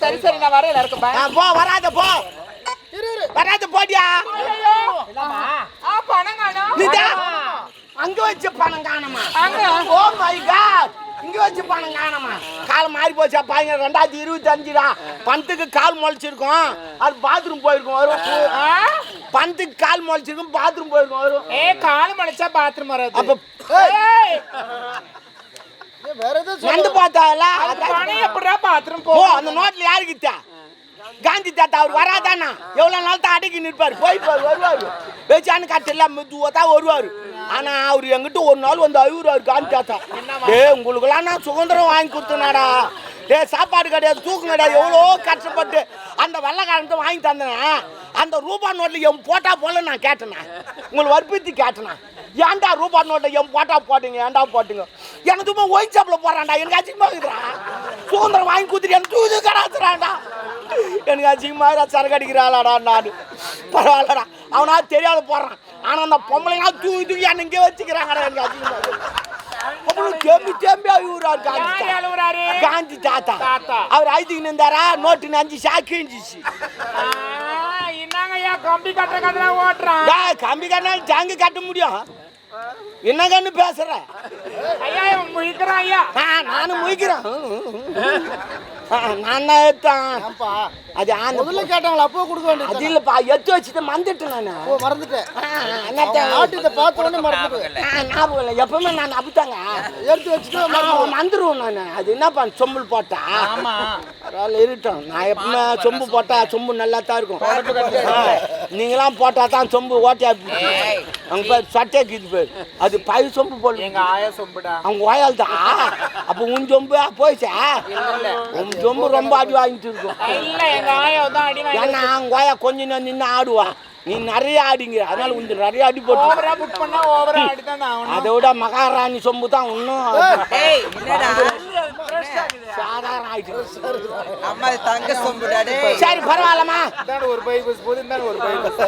சரி சரி நான் வரேன் எல்லாருக்கும். போ வராத போ. வராத போடியா. அங்க வச்ச பணம் காணமா? அங்க? ஓ மை காட் இங்க வச்சு பணம் காணமா? கால் மாறி போச்சா பாருங்க ரெண்டாயிரத்தி இருபத்தி அஞ்சுடா பணத்துக்கு கால் முளைச்சிருக்கும். அது பாத்ரூம் போயிருக்கும் வரும்? பணத்துக்கு கால் முளைச்சிருக்கும் பாத்ரூம் போயிருக்கும் வரும். ஏ கால் மலைச்சா பாத்ரூம் வராது. அப்ப வந்து பார்த்தால பாத்ரூம் போ அந்த நோட்ல யாருக்குத்தா காந்தி தாத்தா அவர் வராதானா? எவ்வளவு நாள் தான் அடக்கி நிற்பாரு? போய் வருவாரு. பேச்சான்னு கட்டெல்லாம் மெதுவா தான் வருவாரு. ஆனா அவர் எங்கிட்ட ஒரு நாள் வந்து அழுகுறாரு காந்தி தாத்தா. ஏ உங்களுக்கெல்லாம் நான் சுதந்திரம் வாங்கி கொடுத்தனாடா. ஏ சாப்பாடு கிடையாது தூக்கம் கிடையாது எவ்வளோ கஷ்டப்பட்டு அந்த வெள்ளக்காரன்ட்டு வாங்கி தந்தேன்? அந்த ரூபா நோட்டில் என் போட்டா போல நான் கேட்டேனா? உங்களை வற்புறுத்தி கேட்டேனா? ஏன்டா ரூபா நோட்டை என் போட்டா போட்டீங்க ஏன்டா போட்டீங்க? எனக்கு சும்மா ஒயின் ஷாப்பில் போடுறான்டா எனக்கு அசிங்கமாக இருக்குதுடா. சுதந்திரம் வாங்கி கொடுத்துட்டு எனக்கு தூது கடாத்துறான்டா எனக்கு அசிங்கமாக சரக்கு அடிக்கிறாளாடா நான். பரவாயில்லடா அவனா தெரியாத போடுறான். ஆனால் அந்த பொம்பளைங்க தூக்கி தூக்கி என்ன இங்கே வச்சுக்கிறாங்கடா எனக்கு அசிங்கமாக அப்புறம் தேம்பி தேம்பி அழுகுறாரு காந்தி. அழுவுறாரு? காந்தி தாத்தா. அவர் அழுதுக்கு நின்றாரா நோட்டு அஞ்சு சாக்கு இருந்துச்சு. ஆ, என்னங்க ஐயா கம்பி கட்ட கதை ஓட்டுறான்? கம்பி கட்டினாலும் டேங்கு கட்ட முடியும். என்ன கண்ணு பேசுற? ஐயா முழிக்கிறான் ஐயா. ஆ, நானும் முழிக்கிறேன். நான் தான் அது முதல்ல கேட்டாங்களா? அப்போ கொடுக்க அது வேண்டியது இல்லப்பா எடுத்து வச்சுட்டு மறந்துட்டேன் நான். ஓ மறந்துட்டேன். என்னத்த? ஆட்டு இதை பார்த்த உடனே மறந்துடுவேன் ஆ, ஞாபகம் இல்லை. எப்பவுமே நான் அப்படித்தாங்க எடுத்து வச்சுட்டு. மறந்துடுவேன் நான். அது என்னப்பா சொம்பு போட்டா? ஆமா. பரவாயில்ல இருக்கட்டும். நான் எப்பவுமே சொம்பு போட்டா சொம்பு நல்லா தான் இருக்கும். நீங்களாம் போட்டா தான் சொம்பு ஓட்டையா அவங்க பேர் சட்டை கீது பேர். அது பை சொம்பு போடல எங்க ஆயா சொம்புடா? அவங்க ஓயால் தான். அப்போ உன் சொம்பு போயிச்சா? உன் சொம்பு ரொம்ப அடி வாங்கிட்டு இருக்கும். ஏன்னா அவங்க ஓயா கொஞ்ச நேரம் நின்று ஆடுவா. நீ நிறைய ஆடிங்க. அதனால உந்து நிறைய அடி போட்டு ஓவரா புக் பண்ணா ஓவரா அடிதான் ஆகணும். அதை விட மகாராணி சொம்பு தான் இன்னும் சாதாரண ஆயிட்டு அம்மா தங்க சொம்புடா டேய் சரி பரவாயில்லம்மா. இந்தாண்ட ஒரு பை பஸ் போது இந்தாண்ட ஒரு பை பஸ்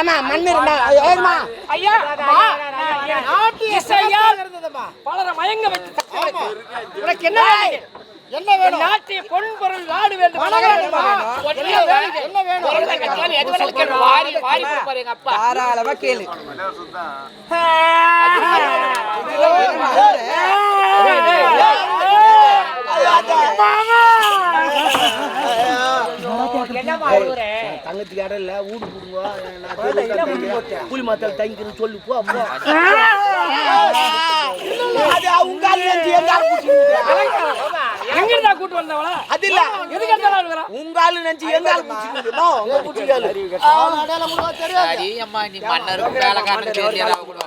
ஏமா மண் இருந்தா ஏமா ஐயா மா, என் நாட்டு இசையால் இருந்ததும்மா. பலரை மயங்க வைத்து உனக்கு என்ன வேணும்? என்ன வேணும்? நாட்டிய பொன்பொருள் நாடு வேண்டும்? என்ன வேணும்? என்ன வேணும்? பிறந்த கட்சியால் எது வேணாலும் கேளு. வாரி வாரி கொடுப்பாரு எங்க அப்பா. தாராளமா கேளு. தங்கத்துக்கு இடம் இல்ல ஊடு போடுங்க புலி மாத்தால் சொல்லு போ அது நெஞ்சு கூட்டு வந்தவள அது இல்ல எதுக்கு எடுத்தாலும் உங்க ஆளு நெஞ்சு எங்க ஆளு உங்க பூச்சிக்காலு. அம்மா நீ கூட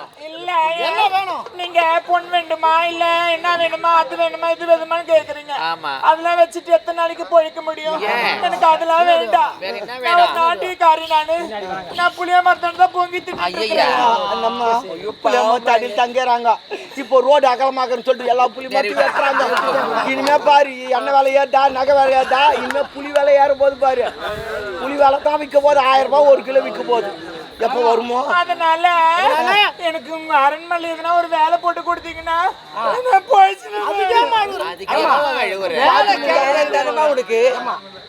இல்ல. என்ன வேணும்? நீங்க பொன் வேண்டுமா இல்ல என்ன வேணுமா அது வேணுமா இது வேணுமான்னு கேக்குறீங்க. அதெல்லாம் வச்சுட்டு எத்தனை நாளைக்கு பொழிக்க முடியும்? எனக்கு அதெல்லாம் வேண்டாம் வேற என்ன நான் வேணும்? ஒரு நாட்டுக்காரி நானு. நான் புளிய மரத்தான் தான் பொங்கி ஐயையா. தின்னு நம்ம புளிய மரத்தடியில் தங்குறாங்க. இப்போ ரோடு அகலமாக்குன்னு சொல்லிட்டு எல்லா புலி மரத்தையும் வெட்டுறாங்க. இனிமே பாரு எண்ணெய் விலை ஏத்தா நகை விலை ஏத்தா இனிமே புலி விலை ஏற போது பாரு. புலி விலை தான் விற்க போது ஆயிரம் ரூபாய் ஒரு கிலோ விற்க போகுது. எப்போ வருமோ? அதனால எனக்கு உங்க அரண்மனை எதுனா ஒரு வேலை போட்டு கொடுத்தீங்கன்னா நான் போயிடுச்சு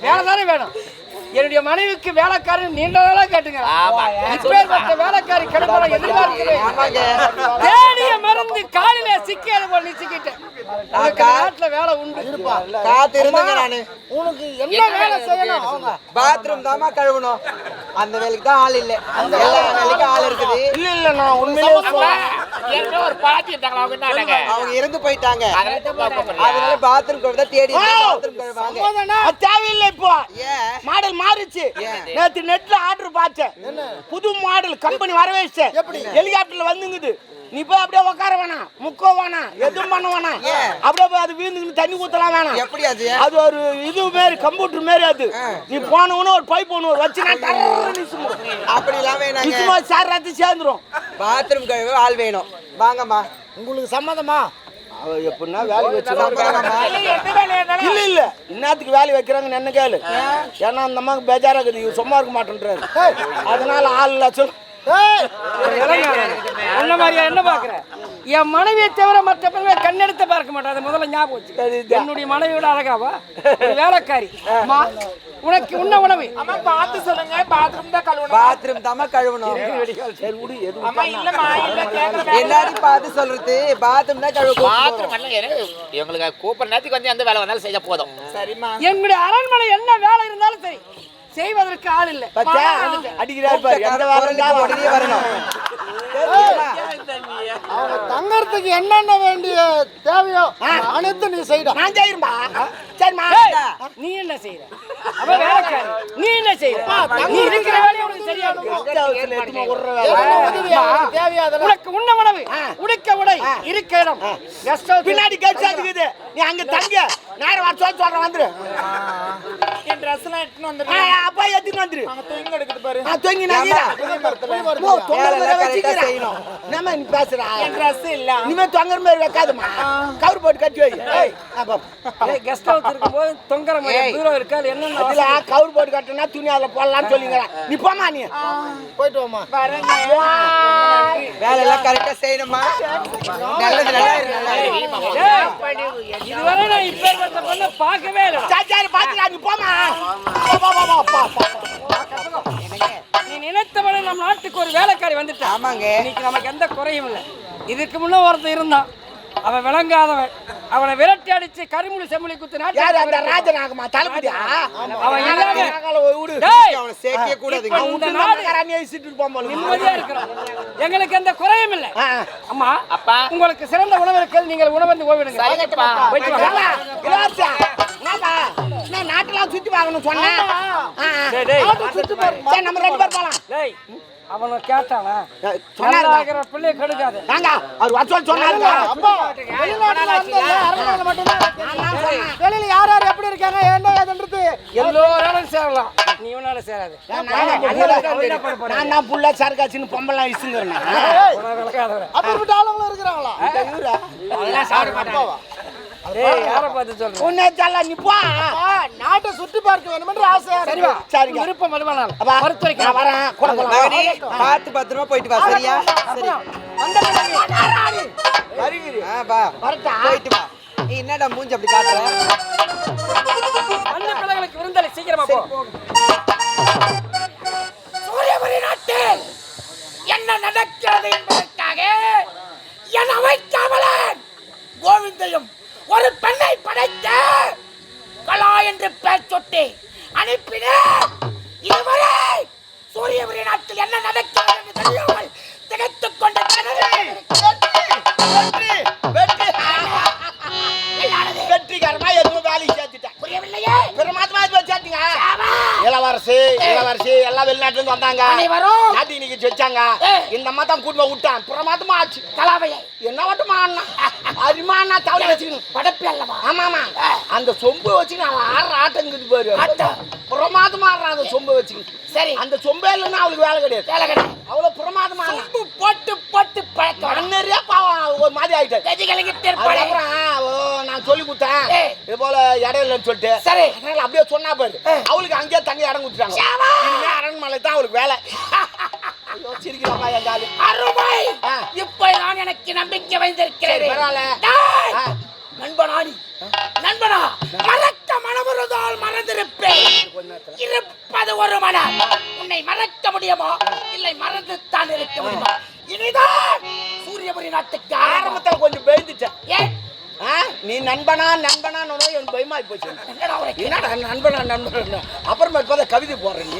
வேலை தானே வேணும். என்னுடைய மனைவிக்கு வேலைக்காரன் நீண்ட நாளா கேட்டுங்க. வேலைக்காரி கிடைப்பதை எதிர்பார்க்கிறேன் தேடிய மருந்து காலில சிக்கியது போல் நீ சிக்கிட்டேன் உனக்கு கா- நாட்டுல வேலை உண்டு. காத்து இருந்தங்க நானு. உனக்கு என்ன வேலை செய்யணும்? அவங்க பாத்ரூம் தாமா கழுவணும். அந்த வேலைக்கு தான் ஆள் இல்ல. எல்லா வேலைக்கும் ஆள் இருக்குது. இல்ல இல்ல நான் உண்மையிலே ஏற்கனவே ஒரு பாட்டி இருந்தாங்க அவங்க என்ன அவங்க இறந்து போயிட்டாங்க. அதனால பாத்ரூம் கழுவ தான் தேடி பாத்ரூம் கழுவாங்க தேவையில்லை இப்போ. மாடல் மாறிச்சு? நேத்து நெட்ல ஆர்டர் பார்த்தேன். புது மாடல் கம்பெனி வர வச்சேன் ஹெலிகாப்டர்ல வந்துங்குது. நீ போய் அப்படியே உட்கார வேணாம். முக்க வேணாம். எதுவும் பண்ண வேணாம்? அப்படியே போய் அது வீந்துக்கு தண்ணி ஊத்தலாம் வேணாம். எப்படி அது? அது ஒரு இது மாரி கம்ப்யூட்டர் மாரி அது. நீ போனவன ஒரு பைப் ஒன்று ஒரு வச்சுனா நிசுமா அப்படி எல்லாம் வேணாங்க. நிசுமா சார் ராத்து சேர்ந்துரும். பாத்ரூம் கழுவ ஆள் வேணும். வாங்கம்மா. உங்களுக்கு சம்மதமா? எப்படின்னா வேலை வச்சிருக்காங்க இல்ல இல்ல இன்னத்துக்கு வேலை வைக்கிறாங்கன்னு என்ன கேளு. ஏன்னா அந்த அம்மாவுக்கு பேஜாரா இருக்குது. சும்மா இருக்க மாட்டேன்றாரு. அதனால ஆள் லட்சம் என்ன மாதிரியா என்ன பாக்குற என் மனைவியை தவிர மற்ற பெண்களை கண்ணெடுத்து பார்க்க மாட்டேன். அதை முதல்ல ஞாபகம் வச்சு என்னுடைய மனைவியோட அழகாவா? வேலைக்காரி. அம்மா உனக்கு உண்ண உணவு. அம்மா பார்த்து சொல்லுங்க. பாத்ரூம் தான் கழுவணும். பாத்ரூம் தாமா கழுவணும். அம்மா இல்லம்மா இல்ல கேக்குற என்னடி பார்த்து சொல்றது. பாத்ரூம் தான் கழுவ பாத்ரூம் எல்லாம் எனக்கு இவங்களுக்கு கூப்பிட்ற நேரத்துக்கு வந்து எந்த வேலை வந்தாலும் செய்ய போதும். சரிம்மா. என்னுடைய அரண்மனை என்ன வேலை இருந்தாலும் சரி. செய்வதற்கு ஆள் இல்லை. பச்சா அடிக்கிறாரு பாரு. எந்த வாரம் உடனே வரணும். அவங்க தங்கறதுக்கு என்னென்ன வேண்டிய தேவையோ அனைத்து நீ செய்டா. நான் செய்யும்பா சரிம்மா ஏய், நீ என்ன செய்யற அவ வேலைக்காரி. நீ என்ன செய்யற நீ இருக்கிற வேலையை உனக்கு சரியா இருக்கு தேவையா உனக்கு உண்ண உணவு உடுக்க உடை இருக்க இடம் பின்னாடி கட்சி இருக்குது நீ அங்க தங்க. நேரம் வர சொல்ல சொல்றேன் வந்துரு. என் ட்ரெஸ் எல்லாம் எடுத்துன்னு வந்துடுறேன். அப்பா எடுத்துன்னு வந்துரு. அங்க தூங்க எடுக்குது பாரு. தொங்கி நான் ஈரா. ஓ, தொங்குற வேலை மாதிரி எல்லாம் correct ஆ வச்சுக்கிறா. செய்யணும். என்னம்மா நீ பேசுறா? என் ட்ரெஸ் இல்ல. இனிமே தொங்குற மாதிரி வைக்காதம்மா. கவர் போட்டு கட்டி வை. ஏய். கெஸ்ட் ஹவுஸ் இருக்கும்போது தொங்கற மாதிரி தூரம் இருக்கா? என்னென்ன அதுல கவர் போட்டு கட்டினா துணி அதில் போடலாம்னு சொல்லிங்கிறேன் நீ போமா நீ. போயிட்டு வாமா வரேங்க வேலை எல்லாம் கரெக்டா செய்யணுமா நல்லது நல்லா இதுவரை நான் இப்பேற்பட்ட பொண்ணை பார்க்கவே இல்லை சரி சரி பாத்துக்கலாம் நீ போமா. நீ நினைத்தவன நம்ம நாட்டுக்கு ஒரு வேலைக்காரி வந்துட்டா. ஆமாங்க. இன்னைக்கு நமக்கு எந்த குறையும் இல்லை. இதுக்கு முன்ன ஒருத்தன் இருந்தான். அவன் விளங்காதவன். அவனை விரட்டி அடிச்சு கருமுழி செம்மொழி குத்து யாரு அந்த ராஜநாகமா தளபதியா? அவன் இல்லாம அவனை சேர்க்கவே இப்ப இந்த நாடு வச்சுட்டு இருப்பான் போல. நிம்மதியா இருக்கிறோம். எங்களுக்கு எந்த குறையும் இல்லை. அம்மா அப்பா. உங்களுக்கு சிறந்த உணவு இருக்கிறது நீங்கள் உணவந்து ஓய்விடுங்க சரிங்கப்பா. போயிட்டு வாங்க. நாட்டெல்லாம் சுத்தி பார்க்கணும் சொன்னேன். சரி நம்ம ரெண்டு பேர் போலாம். டேய் அவனை கேட்டானா? சொன்னாரு சொன்னாங்க பிள்ளைய கெடுக்காது. வாங்க அவர் வச்சோல் சொன்னாருங்க. அப்பா. வெளிநாட்டுல வந்தா அரண்மனையில மட்டும்தான் வைக்கணும். வெளியில யார் யார் எப்படி இருக்காங்க என்ன ஏதுன்றது? எல்லோராலும் சேரலாம். நீ இவனால சேராது. நான் தான் புள்ள. சரக்காச்சின்னு இசுங்கிறேன். அப்படிப்பட்ட ஆளுங்களும் இருக்கிறாங்களா? பார்த்து சொல்ற உன்னை சொல்ல நீ போ. அப்பா, நாட்டை சுற்றி பார்க்க வேண்டும் என்று ஆசையா சரி. விருப்பம் வருமானால் அப்பா, மறுத்துரைக்க நான் வரேன். கூட பார்த்து பத்திரமா போயிட்டு வா. சரியா? சரி. வருகிறீ ஆ வா வரட்டா. போயிட்டு வா. நீ என்னடா மூஞ்சி அப்படி காட்டுற? அந்த பிள்ளைகளுக்கு விருந்தலை சீக்கிரமா போ. சூரியபுரி நாட்டில் என்ன நடக்கிறது என்பதற்காக அனுப்பினேன் இதுவரை சூரியபுரி நாட்டில் என்ன நடக்கிறது என்று தெரியாமல் திகைத்துக் கொண்ட வெற்றி வெற்றிகரமா எதுவும் வேலைக்கு சேர்த்துட்டேன். புரியவில்லையே? பிரமாதமா இது சேர்த்தீங்க இளவரசி இளவரசி எல்லாம் வெளிநாட்டுல இருந்து வந்தாங்க. அனைவரும். நாட்டு இன்னைக்கு வச்சாங்க இந்த அம்மா தான் கூட்டு விட்டான். பிரமாதமா ஆச்சு. கலாவையை. என்ன மட்டுமா அண்ணா? அரிமா அண்ணா தவளை வச்சுக்கணும். படைப்பு அல்லவா? ஆமா ஆமா அந்த சொம்பு வச்சுக்கணும் அவன் ஆடுற ஆட்டங்குது பாரு. பிரமாதமா ஆடுறான் அந்த சொம்பை வச்சுக்கணும் சரி. அந்த சொம்பே இல்லைன்னா அவளுக்கு வேலை கிடையாது. வேலை கிடையாது. அவ்வளவு பிரமாதமா. சொம்பு போட்டு போட்டு பழக்கம். அண்ணறியா பாவம் ஒரு மாதிரி திருப்பலை அதுக்கப்புறம் ஓ, நான் சொல்லி கொடுத்தேன். இது போல இடம் இல்லைன்னு சொல்லிட்டு சரி. அதனால அப்படியே சொன்னா பாரு. அவளுக்கு அங்கேயே தண்ணி இடம் கொடுத்துட்டாங்க. அரண்மனை தான் அவளுக்கு வேலை. ஐயோ, சிரிக்கிறாப்பா எங்க ஆளு அருமை! ஆ. இப்பதான் எனக்கு நம்பிக்கை வைத்திருக்கிறது சரி, பரவாயில்ல. நண்பனாடி. நண்பனா மறக்க மனமுறதால் மறந்திருப்பேன். இருப்பது ஒரு மனம். உன்னை மறக்க முடியுமா? இல்லை மறந்து தான் இருக்க முடியுமா? இனிதான் சூரியபுரி நாட்டுக்கு ஆரம்பத்துல கொஞ்சம் பயந்துட்டேன். ஏன்? நீ நண்பனா நண்பனா எனக்கு பயமாயி போச்சு என்னடா நண்பனா நண்பனா? அப்புறமா இப்பதான் கவிதை போடுறேன் நீ.